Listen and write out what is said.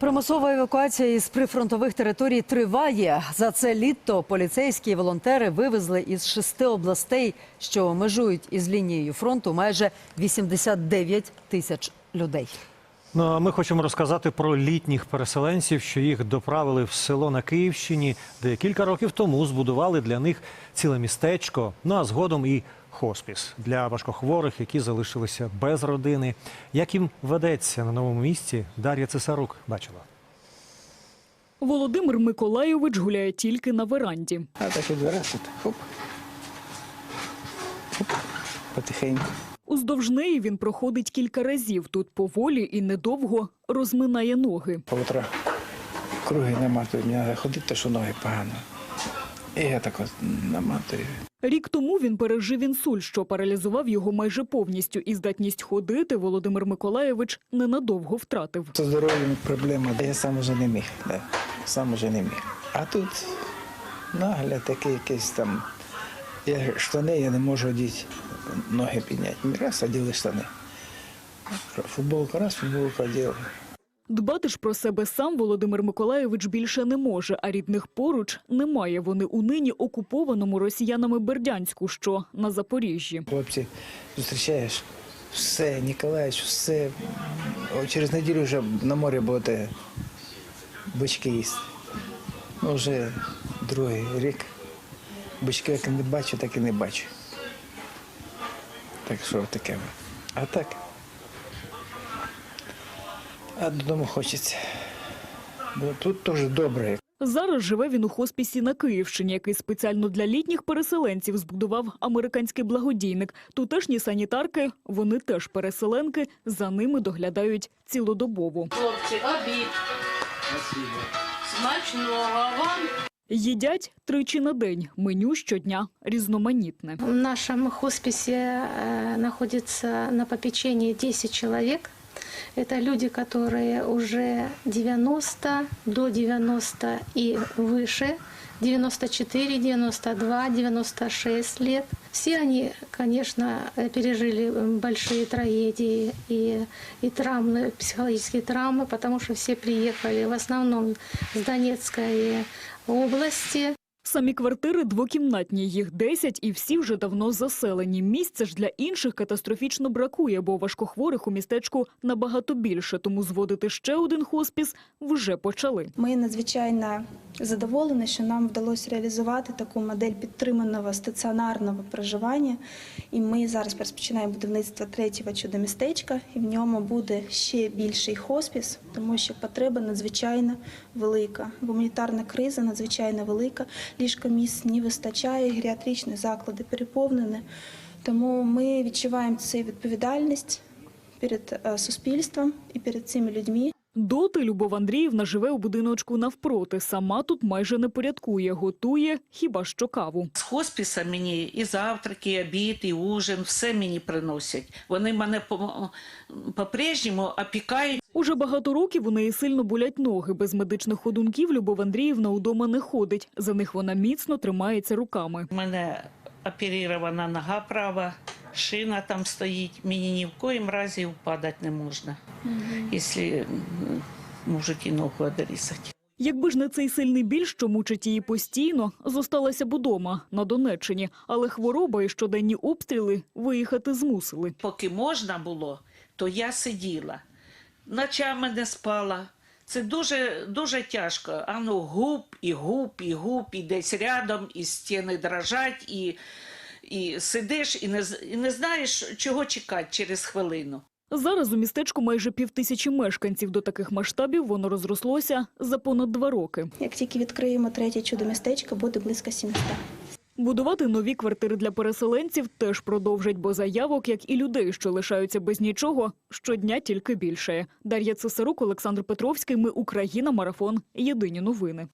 Примусова евакуація із прифронтових територій триває. За це літо поліцейські і волонтери вивезли із шести областей, що межують із лінією фронту, майже 89 тисяч людей. Ну а ми хочемо розказати про літніх переселенців, що їх доправили в село на Київщині, де кілька років тому збудували для них ціле містечко. Ну а згодом і хоспіс для важкохворих, які залишилися без родини. Як їм ведеться на новому місці, Дар'я Цесарук бачила. Володимир Миколайович гуляє тільки на веранді. А так от раз тут, хоп. Хоп. Потихеньку. Уздовж неї він проходить кілька разів. Тут поволі і недовго розминає ноги. По утрах круги наматую, мені треба ходити, що ноги погано. І я так от. Рік тому він пережив інсульт, що паралізував його майже повністю, і здатність ходити Володимир Миколайович ненадовго втратив. З здоров'ям проблема. Я сам уже не міг. Да. Сам уже не міг. А тут нагляд такий якийсь там. Я штани я не можу одіти, ноги підняти. Раз оділи штани. Футболку раз, футболку оділи. Дбати ж про себе сам Володимир Миколайович більше не може, а рідних поруч немає. Вони у нині окупованому росіянами Бердянську, що на Запоріжжі. Хлопці, зустрічаєш все, Ніколаївич, все. О, Через неділю вже на морі будете бички їсти. Ну, вже другий рік. Бички як не бачу, так і не бачу. Так що таке. А так. А додому хочеться. Бо тут теж добре. Зараз живе він у хоспісі на Київщині, який спеціально для літніх переселенців збудував американський благодійник. Тутешні санітарки, вони теж переселенки, за ними доглядають цілодобово. Хлопці, обід. Смачного вам. Їдять тричі на день. Меню щодня різноманітне. В нашем хосписе э, находится на попечении 10 человек. Это люди, которые уже 90 до 90 и выше, 94, 92, 96 лет. Все они, конечно, э, пережили э, большие трагедии и, и травмы, психологические травмы, потому что все приехали в основном с Донецкой области. Самі квартири двокімнатні, їх 10 і всі вже давно заселені. Місця ж для інших катастрофічно бракує, бо важкохворих у містечку набагато більше. Тому зводити ще один хоспіс вже почали. Ми надзвичайно задоволені, що нам вдалося реалізувати таку модель підтриманого стаціонарного проживання. І ми зараз розпочинаємо будівництво третього чудо-містечка, і в ньому буде ще більший хоспіс, тому що потреба надзвичайно велика. Гуманітарна криза надзвичайно велика. Ліжка місць не вистачає, геріатричні заклади переповнені. Тому ми відчуваємо цю відповідальність перед е, суспільством і перед цими людьми. Доти Любов Андріївна живе у будиночку навпроти. Сама тут майже не порядкує, готує хіба що каву. З хоспіса мені і завтраки, і обід, і ужин, все мені приносять. Вони мене по- по-прежньому опікають. Уже багато років у неї сильно болять ноги. Без медичних ходунків Любов Андріївна удома не ходить. За них вона міцно тримається руками. У мене оперована нога права, шина там стоїть. Мені ні в коїм разі впадати не можна, якщо м, можуть і ногу одрізати. Якби ж не цей сильний біль, що мучить її постійно, зосталася б удома на Донеччині, але хвороба і щоденні обстріли виїхати змусили. Поки можна було, то я сиділа. Ночами не спала. Це дуже, дуже тяжко. А ну губ і губ, і губ, і десь рядом, і стіни дрожать, і, і сидиш, і не, з- і не знаєш, чого чекати через хвилину. Зараз у містечку майже півтисячі мешканців. До таких масштабів воно розрослося за понад два роки. Як тільки відкриємо третє чудо-містечко, буде близько 700. Будувати нові квартири для переселенців теж продовжать, бо заявок, як і людей, що лишаються без нічого, щодня тільки більше. Дар'я Цесарук, Олександр Петровський. Ми Україна. Марафон. Єдині новини.